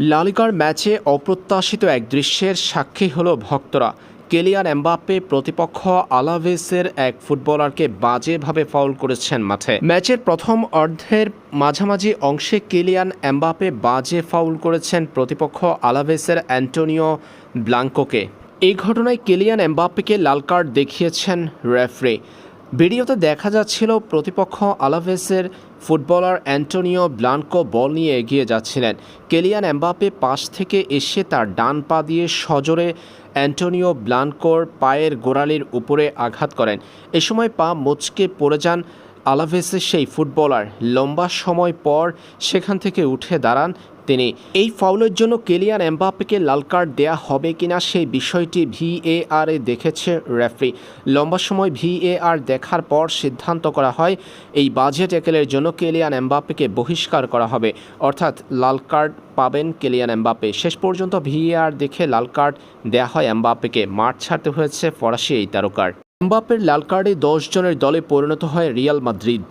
লালিগার ম্যাচে অপ্রত্যাশিত এক দৃশ্যের সাক্ষী হল ভক্তরা। কেলিয়ান এমবাপ্পে প্রতিপক্ষ আলাভেসের এক ফুটবলারকে বাজেভাবে ফাউল করেছেন মাঠে। ম্যাচের প্রথম অর্ধের মাঝামাঝি অংশে কেলিয়ান এমবাপ্পে বাজে ফাউল করেছেন প্রতিপক্ষ আলাভেসের অ্যান্টোনিও ব্লাঙ্কোকে। এই ঘটনায় কেলিয়ান এমবাপ্পেকে লাল কার্ড দেখিয়েছেন রেফরি। ভিডিওতে দেখা যাচ্ছিল প্রতিপক্ষ আলাভেসের ফুটবলার অ্যান্টোনিও ব্লানকো বল নিয়ে এগিয়ে যাচ্ছিলেন। কেলিয়ান এমবাপে পাশ থেকে এসে তার ডান পা দিয়ে সজোরে অ্যান্টোনিও ব্লানকোর পায়ের গোড়ালির উপরে আঘাত করেন। এ সময় পা মোচকে পড়ে যান আলাভেসের সেই ফুটবলার। লম্বা সময় পর সেখান থেকে উঠে দাঁড়ান তিনি। এই ফাউলের জন্য কেলিয়ান এমবাপ্পেকে লাল কার্ড দেয়া হবে কিনা সেই বিষয়টি ভিএআর এ দেখেছে রেফারি লম্বা সময় ভিএআর দেখার পর সিদ্ধান্ত করা হয়, এই বাজে ট্যাকেলের জন্য কেলিয়ান এমবাপ্পেকে বহিষ্কার করা হবে। অর্থাৎ লাল কার্ড পাবেন কেলিয়ান এমবাপ্পে শেষ পর্যন্ত ভিএআর দেখে লাল কার্ড দেয়া হয় এমবাপ্পেকে মাঠ ছাড়তে হয়েছে ফরাসি এই তারকার। এমবাপ্পের লাল কার্ডে দশ জনের দলে পরিণত হয় রিয়াল মাদ্রিদ